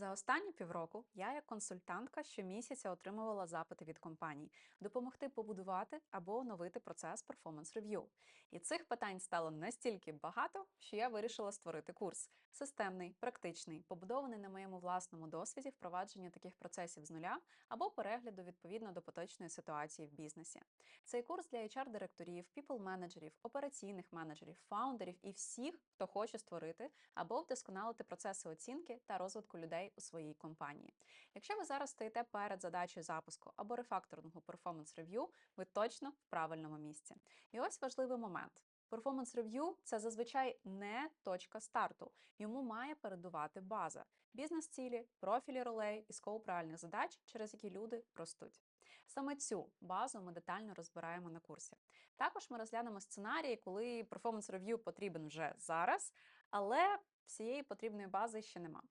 За останні півроку я, як консультантка, щомісяця отримувала запити від компаній допомогти побудувати або оновити процес перформанс рев'ю. І цих питань стало настільки багато, що я вирішила створити курс системний, практичний, побудований на моєму власному досвіді впровадження таких процесів з нуля або перегляду відповідно до поточної ситуації в бізнесі. Цей курс для HR-директорів, people-менеджерів, операційних менеджерів, фаундерів і всіх, хто хоче створити або вдосконалити процеси оцінки та розвитку людей у своїй компанії. Якщо ви зараз стоїте перед задачею запуску або рефакторного перформанс рев'ю, ви точно в правильному місці. І ось важливий момент. Перформанс рев'ю це зазвичай не точка старту. Йому має передувати база, бізнес-цілі, профілі ролей і скоп реальних задач, через які люди ростуть. Саме цю базу ми детально розбираємо на курсі. Також ми розглянемо сценарії, коли перформанс рев'ю потрібен вже зараз, але всієї потрібної бази ще нема.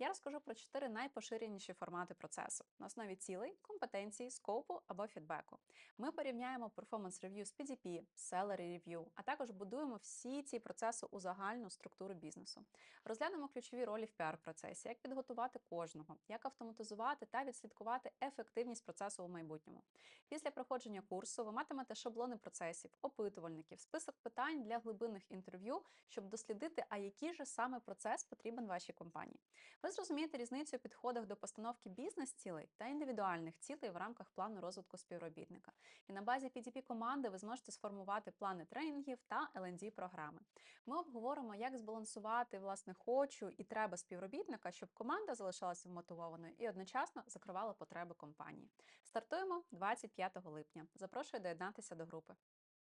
Я розкажу про чотири найпоширеніші формати процесу на основі цілей, компетенцій, скопу або фідбеку. Ми порівняємо перформанс рев'ю з PDP, Salary Review, а також будуємо всі ці процеси у загальну структуру бізнесу. Розглянемо ключові ролі в піар-процесі, як підготувати кожного, як автоматизувати та відслідкувати ефективність процесу у майбутньому. Після проходження курсу ви матимете шаблони процесів, опитувальників, список питань для глибинних інтерв'ю, щоб дослідити, а який же саме процес потрібен вашій компанії. Ви зрозумієте різницю у підходах до постановки бізнес-цілей та індивідуальних цілей в рамках плану розвитку співробітника. І на базі PDP команди ви зможете сформувати плани тренінгів та L&D програми. Ми обговоримо, як збалансувати власне хочу і треба співробітника, щоб команда залишалася вмотивованою і одночасно закривала потреби компанії. Стартуємо 25 липня. Запрошую доєднатися до групи.